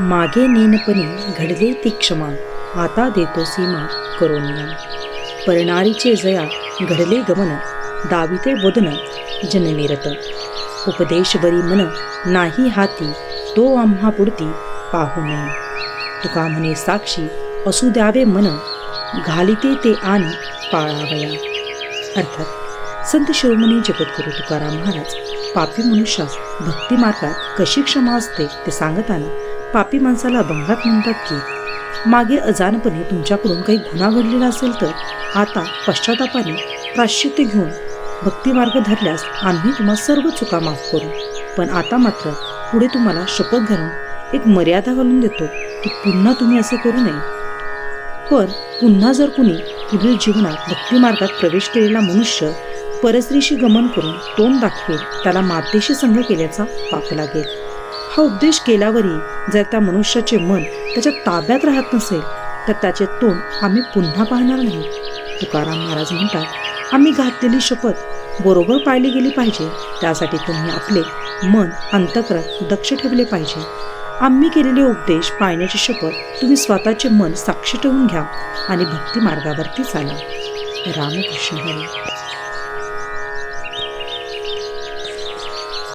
मागे नेनपणी घडले ती क्षमा. आता देतो सीमा करोनिया परणारीचे जया घडले गमन. दाविते वदन जननिरत उपदेशवरी मन नाही हाती. तो आम्हा पुरती पाहू नये. तुका म्हणे साक्षी असू द्यावे मन. घालिते ते आणि पाळावया. अर्थात संत शिरोमणी जगद्गुरु तुकाराम महाराज पापी मनुष्यास भक्तिमार्गात कशी क्षमा असते ते सांगताना पापी माणसाला अभंगात म्हणतात की मागे अजानपणे तुमच्याकडून काही गुन्हा घडलेला असेल तर आता पश्चातापाने प्राश्चित्य घेऊन भक्तिमार्ग धरल्यास आम्ही तुम्हा सर्व चुका माफ करू. पण आता मात्र पुढे तुम्हाला शपथ घालून एक मर्यादा घालून देतो की पुन्हा तुम्ही असे करू नये. पण पुन्हा जर कुणी पुढील जीवनात भक्तिमार्गात प्रवेश केलेला मनुष्य परस्त्रीशी गमन करून तोंड दाखवेल त्याला मातेशी संघ केल्याचा पाप लागेल. हा उपदेश केल्यावरही जर त्या मनुष्याचे मन त्याच्या ताब्यात राहत नसेल तर त्याचे तोंड आम्ही पुन्हा पाहणार नाही. तुकाराम महाराज म्हणतात आम्ही घातलेली शपथ बरोबर पाळली गेली पाहिजे. त्यासाठी तुम्ही आपले मन अंतकरण दक्ष ठेवले पाहिजे. आम्ही केलेले उपदेश पाळण्याची शपथ तुम्ही स्वतःचे मन साक्षी ठेवून घ्या आणि भक्ती मार्गावरती चाला. रामकृष्ण हरी